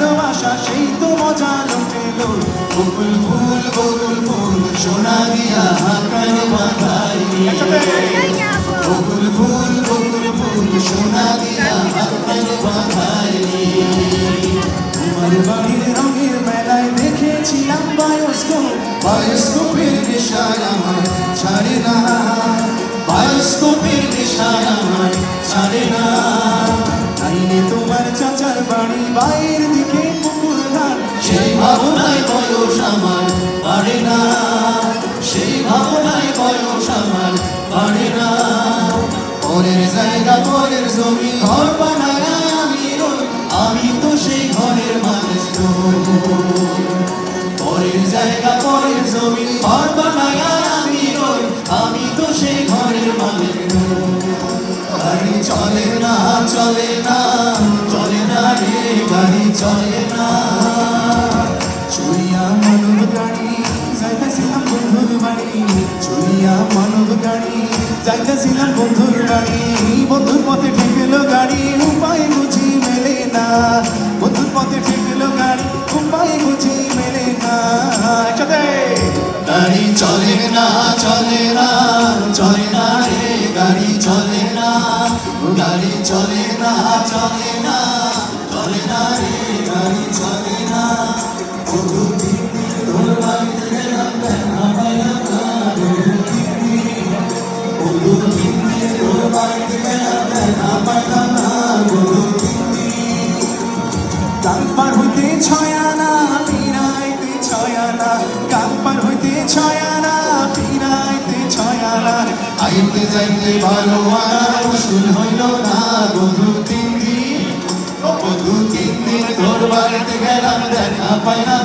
ভালোবাসা, সেই তো মজা লুটেল বকুল ফুল বকুল ফুল, সোনা দিয়া হাকার মাথায় বকুল ফুল বকুল ফুল, সোনা দিয়া হাকার মাথায় তোমার বাড়ির রঙের মেলায় দেখেছিলাম বায়োস্কোপ বায়োস্কোপের নেশায় আমার। ছাড়ে না পরের জায়গা পরের জমি, ঘর বানায় আমি আমি তো সেই ঘরের মানুষ। পরের জায়গা পরের জমি, ঘর বানায় আমি আমি তো সেই ঘরের নই। গাড়ি চলে না চলে না চলে না রে, গাড়ি চলে না চুরিয়া মানব গাড়ি যাইতেছিলাম বন্ধুর বাড়ি চুরিয়া মানব গাড়ি যাইতেছিলাম বন্ধুর বাড়ি বন্ধুর পথে ঠেকেলো গাড়ি, উপায় বুঝি মেলে না। বন্ধুর পথে ঠেকেলো গাড়ি, উপায় বুঝি মেলে না। একসাথে। গাড়ি চলে না চলে না চলে না রে, গাড়ি চলে না, গাড়ি চলে না চলে না চলে না রে, গাড়ি চলে না। গান হইতে হইতে ছয়ানা পিরাইতে ছয়ানা না। পার হইতে ছয়ানা পিরাইতে ছয়ানা আইতে যাইতে ভালো আর শুন হইল না। বধু তিন দিন বধু তিন দিন তোর বাড়িতে গেলাম, দেখা পাইলাম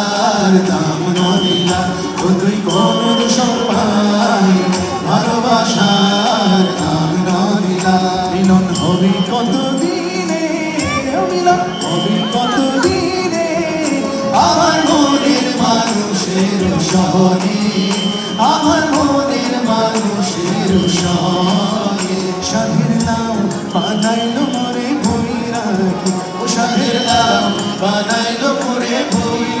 হবে কত দিনে মিলন হবে কত দিনে আমার মনের মানুষের শহরে আমার মনের মানুষের শহরে সাধের নাম বানাইলো মরে ভুই রাখি ও সাধের নাম বানাইলো মরে ভুই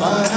fire.